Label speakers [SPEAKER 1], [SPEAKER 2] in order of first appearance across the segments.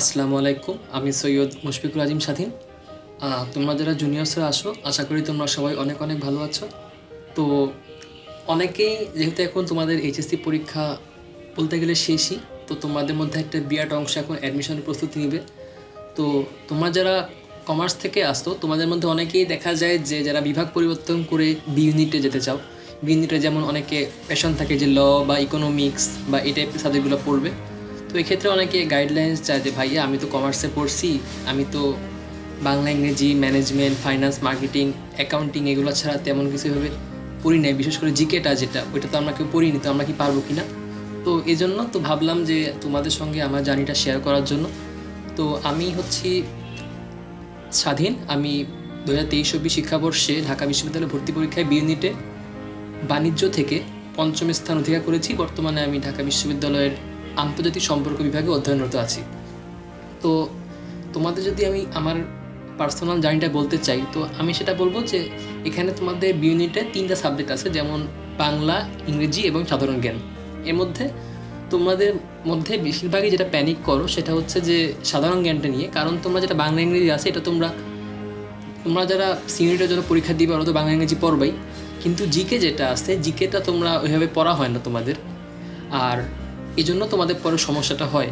[SPEAKER 1] আসসালামু আলাইকুম আমি সৈয়দ মুশফিকুল আজিম স্বাধীন তোমরা যারা জুনিয়র্সরা আসো আশা করি তোমরা সবাই অনেক অনেক ভালো আছো তো অনেকেই যেহেতু এখন তোমাদের এইচএসসি পরীক্ষা বলতে গেলে শেষই তো তোমাদের মধ্যে একটা বিরাট অংশ এখন অ্যাডমিশনের প্রস্তুতি নেবে তো তোমরা যারা কমার্স থেকে আসতো তোমাদের মধ্যে অনেকেই দেখা যায় যে যারা বিভাগ পরিবর্তন করে বি ইউনিটে যেতে চাও বি ইউনিটে যেমন অনেকে প্যাশন থাকে যে ল বা ইকোনমিক্স বা এই টাইপের সাবজেক্টগুলো পড়বে তো এক্ষেত্রে অনেকে গাইডলাইন্স চায় যে ভাইয়া আমি তো কমার্সে পড়ছি আমি তো বাংলা ইংরেজি ম্যানেজমেন্ট ফাইন্যান্স মার্কেটিং অ্যাকাউন্টিং এগুলো ছাড়া তেমন কিছুভাবে পড়ি নাই বিশেষ করে জিকেটা যেটা ওইটা তো আমরা কেউ পড়িনি তো আমরা কি পারবো কি না তো এই জন্য তো ভাবলাম যে তোমাদের সঙ্গে আমার জার্নিটা শেয়ার করার জন্য তো আমি হচ্ছি স্বাধীন আমি দু হাজার তেইশ অব্দি শিক্ষাবর্ষে ঢাকা বিশ্ববিদ্যালয়ে ভর্তি পরীক্ষায় বি ইউনিটে বাণিজ্য থেকে পঞ্চম স্থান অধিকার করেছি বর্তমানে আমি ঢাকা বিশ্ববিদ্যালয়ের আন্তর্জাতিক সম্পর্ক বিভাগে অধ্যয়নরত আছি তো তোমাদের যদি আমি আমার পার্সোনাল জার্নিটা বলতে চাই তো আমি সেটা বলবো যে এখানে তোমাদের বি ইউনিটে তিনটা সাবজেক্ট আছে যেমন বাংলা ইংরেজি এবং সাধারণ জ্ঞান এর মধ্যে তোমাদের মধ্যে বেশিরভাগই যেটা প্যানিক করো সেটা হচ্ছে যে সাধারণ জ্ঞানটা নিয়ে কারণ তোমরা যেটা বাংলা ইংরেজি আছে এটা তোমরা তোমরা যারা সিনিয়রের জন্য পরীক্ষা দিবে ওরা তো বাংলা ইংরেজি পড়বেই কিন্তু জিকে যেটা আছে জিকেটা তোমরা ওইভাবে পড়া হয় না তোমাদের আর এজন্য তোমাদের পরে সমস্যাটা হয়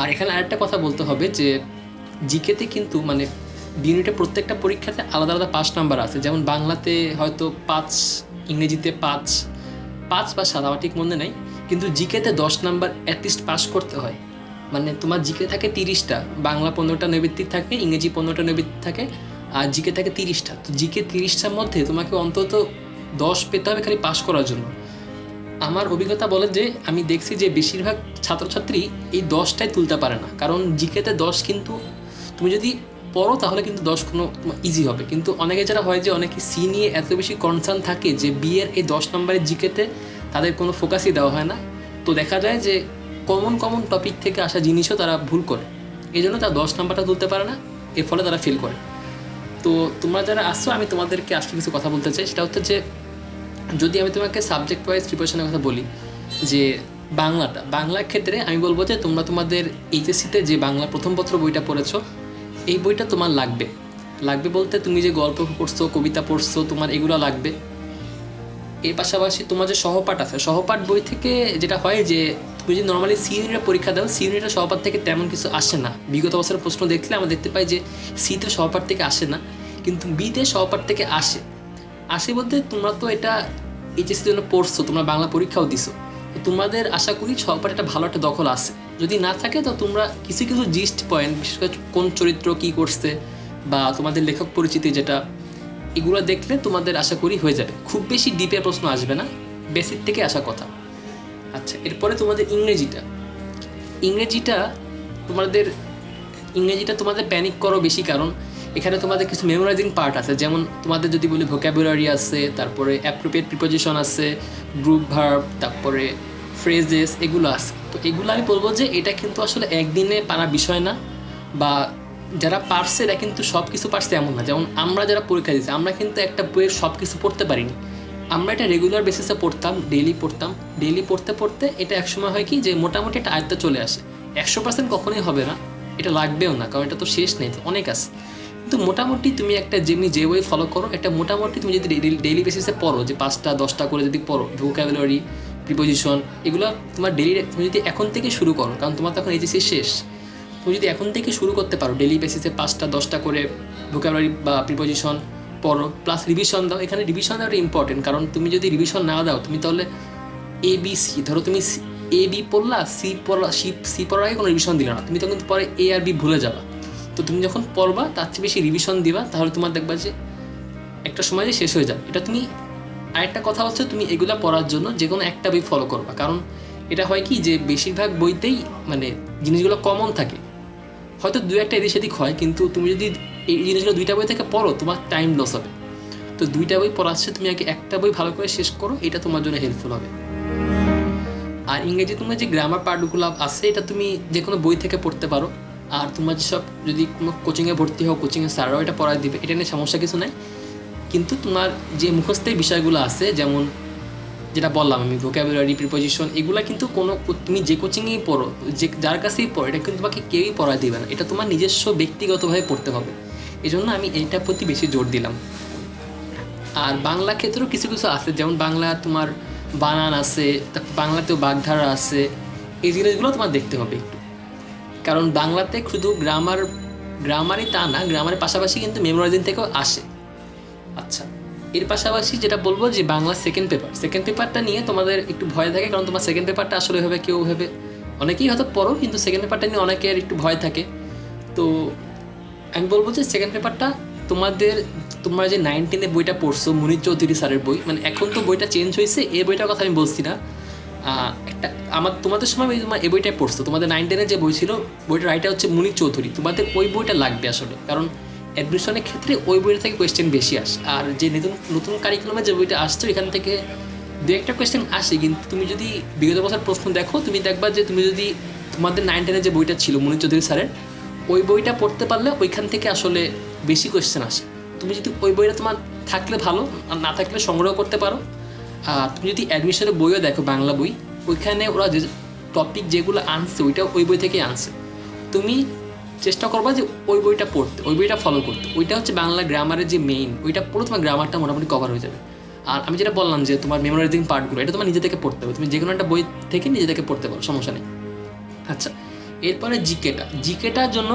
[SPEAKER 1] আর এখানে আরেকটা কথা বলতে হবে যে জিকেতে কিন্তু মানে ইউনিটে প্রত্যেকটা পরীক্ষাতে আলাদা আলাদা পাঁচ নাম্বার আছে যেমন বাংলাতে হয়তো পাঁচ ইংরেজিতে পাঁচ পাঁচ বা সাদা ঠিক মনে নাই কিন্তু জিকেতে দশ নাম্বার অ্যাটলিস্ট পাস করতে হয় মানে তোমার জিকে থাকে তিরিশটা বাংলা পনেরোটা নৈবৃত্তি থাকে ইংরেজি পনেরোটা নৈবৃত্তি থাকে আর জিকে থাকে তিরিশটা তো জিকে তিরিশটার মধ্যে তোমাকে অন্তত দশ পেতে হবে খালি পাস করার জন্য আমার অভিজ্ঞতা বলে যে আমি দেখছি যে বেশিরভাগ ছাত্রছাত্রী এই দশটাই তুলতে পারে না কারণ জিকেতে দশ কিন্তু তুমি যদি পড়ো তাহলে কিন্তু দশ কোনো ইজি হবে কিন্তু অনেকে যারা হয় যে অনেকে সি নিয়ে এত বেশি কনসার্ন থাকে যে বিয়ের এই দশ নম্বরের জিকেতে তাদের কোনো ফোকাসই দেওয়া হয় না তো দেখা যায় যে কমন কমন টপিক থেকে আসা জিনিসও তারা ভুল করে এই জন্য তারা দশ নাম্বারটা তুলতে পারে না এর ফলে তারা ফিল করে তো তোমরা যারা আসছো আমি তোমাদেরকে আজকে কিছু কথা বলতে চাই সেটা হচ্ছে যে যদি আমি তোমাকে সাবজেক্ট ওয়াইজ প্রিপারেশনের কথা বলি যে বাংলাটা বাংলার ক্ষেত্রে আমি বলবো যে তোমরা তোমাদের এইচএসসিতে যে বাংলা প্রথম পত্র বইটা পড়েছো এই বইটা তোমার লাগবে লাগবে বলতে তুমি যে গল্প পড়ছো কবিতা পড়ছো তোমার এগুলো লাগবে এর পাশাপাশি তোমার যে সহপাঠ আছে সহপাঠ বই থেকে যেটা হয় যে তুমি যদি নর্মালি সি ইউনিটের পরীক্ষা দাও সি ইউনিটের e সহপাঠ থেকে তেমন কিছু আসে না বিগত বছরের প্রশ্ন দেখলে আমরা দেখতে পাই যে সিতে সহপাঠ থেকে আসে না কিন্তু বিতে সহপাঠ থেকে আসে আসে বলতে তোমরা তো এটা এইচএসি জন্য পড়ছো তোমরা বাংলা পরীক্ষাও দিছো তোমাদের আশা করি সবার একটা ভালো একটা দখল আছে যদি না থাকে তো তোমরা কিছু কিছু জিস্ট পয়েন্ট বিশেষ করে কোন চরিত্র কী করছে বা তোমাদের লেখক পরিচিতি যেটা এগুলো দেখলে তোমাদের আশা করি হয়ে যাবে খুব বেশি ডিপে প্রশ্ন আসবে না বেসিক থেকে আসা কথা আচ্ছা এরপরে তোমাদের ইংরেজিটা ইংরেজিটা তোমাদের ইংরেজিটা তোমাদের প্যানিক করো বেশি কারণ এখানে তোমাদের কিছু মেমোরাইজিং পার্ট আছে যেমন তোমাদের যদি বলি ভোকাবুলারি আছে তারপরে অ্যাপ্রোপ্রিয়েট প্রিপোজিশন আছে গ্রুপ ভার্ব তারপরে ফ্রেজেস এগুলো আছে তো এগুলো আমি বলবো যে এটা কিন্তু আসলে একদিনে পারা বিষয় না বা যারা পারছে এরা কিন্তু সব কিছু পারছে এমন না যেমন আমরা যারা পরীক্ষা দিচ্ছি আমরা কিন্তু একটা বইয়ের সব কিছু পড়তে পারিনি আমরা এটা রেগুলার বেসিসে পড়তাম ডেলি পড়তাম ডেলি পড়তে পড়তে এটা একসময় হয় কি যে মোটামুটি একটা আয়ত্তে চলে আসে একশো পার্সেন্ট কখনোই হবে না এটা লাগবেও না কারণ এটা তো শেষ নেই অনেক আছে কিন্তু মোটামুটি তুমি একটা যেমনি যে ওয়ে ফলো করো একটা মোটামুটি তুমি যদি ডেইলি বেসিসে পড়ো যে পাঁচটা দশটা করে যদি পড়ো ভোকাবুলারি প্রিপোজিশন এগুলো তোমার ডেলি তুমি যদি এখন থেকে শুরু করো কারণ তোমার তখন এইচএসি শেষ তুমি যদি এখন থেকে শুরু করতে পারো ডেলি বেসিসে পাঁচটা দশটা করে ভোকাবুলারি বা প্রিপোজিশন পড়ো প্লাস রিভিশন দাও এখানে রিভিশন দেওয়াটা ইম্পর্টেন্ট কারণ তুমি যদি রিভিশন না দাও তুমি তাহলে এ বি সি ধরো তুমি এ বি পড়লা সি পড়লা সি সি পড়ার আগে কোনো রিভিশন দিলে না তুমি তখন পরে এ আর বি ভুলে যাবা তো তুমি যখন পড়বা তার চেয়ে বেশি রিভিশন দিবা তাহলে তোমার দেখবা যে একটা সময় যে শেষ হয়ে যাবে এটা তুমি আরেকটা কথা হচ্ছে তুমি এগুলো পড়ার জন্য যে কোনো একটা বই ফলো করবা কারণ এটা হয় কি যে বেশিরভাগ বইতেই মানে জিনিসগুলো কমন থাকে হয়তো দু একটা এদিক সেদিক হয় কিন্তু তুমি যদি এই জিনিসগুলো দুইটা বই থেকে পড়ো তোমার টাইম লস হবে তো দুইটা বই পড়াচ্ছে তুমি আগে একটা বই ভালো করে শেষ করো এটা তোমার জন্য হেল্পফুল হবে আর ইংরেজি তোমার যে গ্রামার পার্টগুলো আছে এটা তুমি যে কোনো বই থেকে পড়তে পারো আর তোমার যেসব যদি কোনো কোচিংয়ে ভর্তি হও কোচিংয়ে স্যাররাও এটা পড়ায় দিবে এটা নিয়ে সমস্যা কিছু নেই কিন্তু তোমার যে মুখস্থের বিষয়গুলো আছে যেমন যেটা বললাম আমি ভোকাবুলারি প্রিপোজিশন এগুলো কিন্তু কোনো তুমি যে কোচিংয়েই পড়ো যে যার কাছেই পড়ো এটা কিন্তু তোমাকে কেউই পড়ায় দিবে না এটা তোমার নিজস্ব ব্যক্তিগতভাবে পড়তে হবে এই জন্য আমি এইটার প্রতি বেশি জোর দিলাম আর বাংলা ক্ষেত্রেও কিছু কিছু আছে যেমন বাংলা তোমার বানান আছে বাংলাতেও বাগধারা আছে এই জিনিসগুলো তোমার দেখতে হবে একটু কারণ বাংলাতে শুধু গ্রামার গ্রামারই তা না গ্রামারের পাশাপাশি কিন্তু মেমোরাইজিং থেকেও আসে আচ্ছা এর পাশাপাশি যেটা বলবো যে বাংলা সেকেন্ড পেপার সেকেন্ড পেপারটা নিয়ে তোমাদের একটু ভয় থাকে কারণ তোমার সেকেন্ড পেপারটা আসলে হবে কেউ হবে অনেকেই হয়তো পড়ো কিন্তু সেকেন্ড পেপারটা নিয়ে অনেকের একটু ভয় থাকে তো আমি বলবো যে সেকেন্ড পেপারটা তোমাদের তোমরা যে নাইনটিনে বইটা পড়ছো মুনির চৌধুরী স্যারের বই মানে এখন তো বইটা চেঞ্জ হয়েছে এই বইটার কথা আমি বলছি না আমার তোমাদের সময় আমি তোমার এই বইটাই পড়ছো তোমাদের নাইন টেনের যে বই ছিল বইটা রাইটার হচ্ছে মুনি চৌধুরী তোমাদের ওই বইটা লাগবে আসলে কারণ অ্যাডমিশনের ক্ষেত্রে ওই বইটা থেকে কোয়েশ্চেন বেশি আসে আর যে নতুন নতুন কারিকুলামে যে বইটা আসছে এখান থেকে দু একটা কোয়েশ্চেন আসে কিন্তু তুমি যদি বিগত বছর প্রশ্ন দেখো তুমি দেখবা যে তুমি যদি তোমাদের নাইন টেনের যে বইটা ছিল মুনি চৌধুরী স্যারের ওই বইটা পড়তে পারলে ওইখান থেকে আসলে বেশি কোয়েশ্চেন আসে তুমি যদি ওই বইটা তোমার থাকলে ভালো আর না থাকলে সংগ্রহ করতে পারো আর তুমি যদি অ্যাডমিশনের বইও দেখো বাংলা বই ওইখানে ওরা যে টপিক যেগুলো আনছে ওইটা ওই বই থেকেই আনছে তুমি চেষ্টা করবা যে ওই বইটা পড়তে ওই বইটা ফলো করতে ওইটা হচ্ছে বাংলা গ্রামারের যে মেইন ওইটা পড়ে তোমার গ্রামারটা মোটামুটি কভার হয়ে যাবে আর আমি যেটা বললাম যে তোমার মেমোরাইজিং পার্টগুলো এটা তোমার নিজে থেকে পড়তে হবে তুমি যে কোনো একটা বই থেকে নিজে থেকে পড়তে পারো সমস্যা নেই আচ্ছা এরপরে জিকেটা জিকেটার জন্য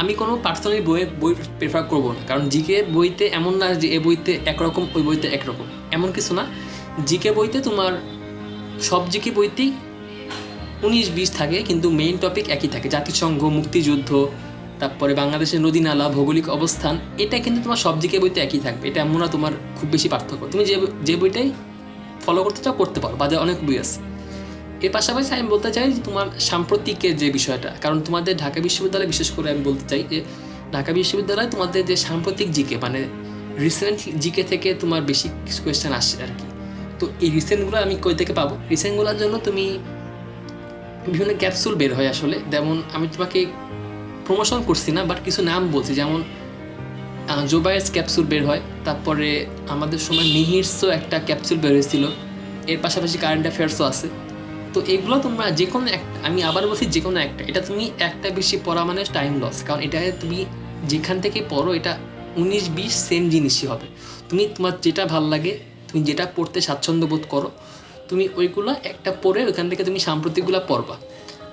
[SPEAKER 1] আমি কোনো পার্সোনালি বই বই প্রেফার করবো না কারণ জিকে বইতে এমন না যে এ বইতে একরকম ওই বইতে একরকম এমন কিছু না জিকে বইতে তোমার সবজিকে কি বইতেই উনিশ বিশ থাকে কিন্তু মেইন টপিক একই থাকে জাতিসংঘ মুক্তিযুদ্ধ তারপরে বাংলাদেশের নদী নালা ভৌগোলিক অবস্থান এটা কিন্তু তোমার সব দিকে বইতে একই থাকবে এটা এমন না তোমার খুব বেশি পার্থক্য তুমি যে যে বইটাই ফলো করতে চাও করতে পারো বাজার অনেক বই আছে এর পাশাপাশি আমি বলতে চাই যে তোমার সাম্প্রতিকের যে বিষয়টা কারণ তোমাদের ঢাকা বিশ্ববিদ্যালয়ে বিশেষ করে আমি বলতে চাই যে ঢাকা বিশ্ববিদ্যালয়ে তোমাদের যে সাম্প্রতিক জিকে মানে রিসেন্ট জিকে থেকে তোমার বেশি কিছু কোয়েশ্চেন আসে আর কি তো এই রিসেন্টগুলো আমি কই থেকে পাবো রিসেন্টগুলোর জন্য তুমি বিভিন্ন ক্যাপসুল বের হয় আসলে যেমন আমি তোমাকে প্রমোশন করছি না বাট কিছু নাম বলছি যেমন জোবায়েস ক্যাপসুল বের হয় তারপরে আমাদের সময় মিহিরসও একটা ক্যাপসুল বের হয়েছিল এর পাশাপাশি কারেন্ট অ্যাফেয়ার্সও আছে তো এগুলো তোমরা যে কোনো একটা আমি আবার বলছি যে কোনো একটা এটা তুমি একটা বেশি পড়া মানে টাইম লস কারণ এটা তুমি যেখান থেকে পড়ো এটা উনিশ বিশ সেম জিনিসই হবে তুমি তোমার যেটা ভাল লাগে তুমি যেটা পড়তে স্বাচ্ছন্দ্য বোধ করো তুমি ওইগুলো একটা পরে ওইখান থেকে তুমি সাম্প্রতিকগুলো পড়বা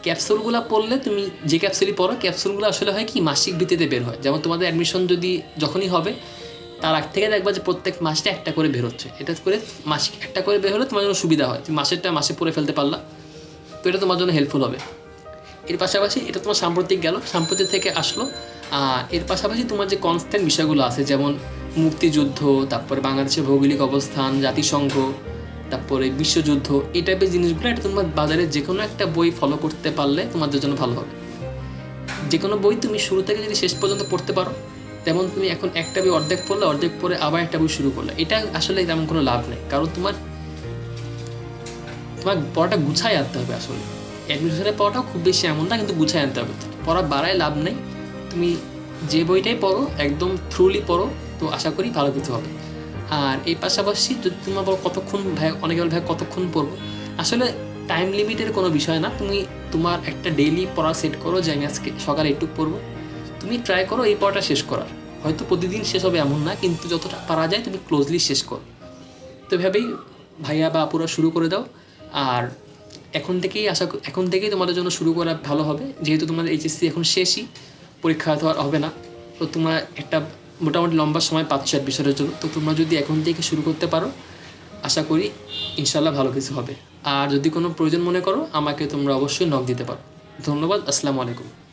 [SPEAKER 1] ক্যাপসুলগুলো পড়লে তুমি যে ক্যাপসুলই পড়ো ক্যাপসুলগুলো আসলে হয় কি মাসিক ভিত্তিতে বের হয় যেমন তোমাদের অ্যাডমিশন যদি যখনই হবে তার আগ থেকে দেখবা যে প্রত্যেক মাসটা একটা করে বের হচ্ছে এটা করে মাসিক একটা করে বের হলে তোমার জন্য সুবিধা হয় তুমি মাসেরটা মাসে পড়ে ফেলতে পারলা তো এটা তোমার জন্য হেল্পফুল হবে এর পাশাপাশি এটা তোমার সাম্প্রতিক গেল সাম্প্রতিক থেকে আসলো আর এর পাশাপাশি তোমার যে কনস্ট্যান্ট বিষয়গুলো আছে যেমন মুক্তিযুদ্ধ তারপরে বাংলাদেশের ভৌগোলিক অবস্থান জাতিসংঘ তারপরে বিশ্বযুদ্ধ এই টাইপের জিনিসগুলো এটা তোমার বাজারে যে কোনো একটা বই ফলো করতে পারলে তোমাদের জন্য ভালো হবে যে কোনো বই তুমি শুরু থেকে যদি শেষ পর্যন্ত পড়তে পারো তেমন তুমি এখন একটা বই অর্ধেক পড়লে অর্ধেক পড়ে আবার একটা বই শুরু করলে এটা আসলে তেমন কোনো লাভ নেই কারণ তোমার তোমার পড়াটা গুছায় আনতে হবে আসলে অ্যাডমিশনের পড়াটাও খুব বেশি এমন না কিন্তু গুছায় আনতে হবে পড়া বাড়ায় লাভ নেই তুমি যে বইটাই পড়ো একদম থ্রুলি পড়ো তো আশা করি ভালো কিছু হবে আর এই পাশাপাশি যদি তুমি বলো কতক্ষণ ভাই অনেকে বলে ভাই কতক্ষণ পড়বো আসলে টাইম লিমিটের কোনো বিষয় না তুমি তোমার একটা ডেইলি পড়া সেট করো যে আমি আজকে সকালে একটু পড়বো তুমি ট্রাই করো এই পড়াটা শেষ করার হয়তো প্রতিদিন শেষ হবে এমন না কিন্তু যতটা পারা যায় তুমি ক্লোজলি শেষ করো তো এভাবেই ভাইয়া বা আপুরা শুরু করে দাও আর এখন থেকেই আশা এখন থেকেই তোমাদের জন্য শুরু করা ভালো হবে যেহেতু তোমাদের এইচএসসি এখন শেষই পরীক্ষা তো আর হবে না তো তোমার একটা মোটামুটি লম্বা সময় পাচ্ছ বিষয়ের জন্য তো তোমরা যদি এখন থেকে শুরু করতে পারো আশা করি ইনশাল্লাহ ভালো কিছু হবে আর যদি কোনো প্রয়োজন মনে করো আমাকে তোমরা অবশ্যই নক দিতে পারো ধন্যবাদ আসসালামু আলাইকুম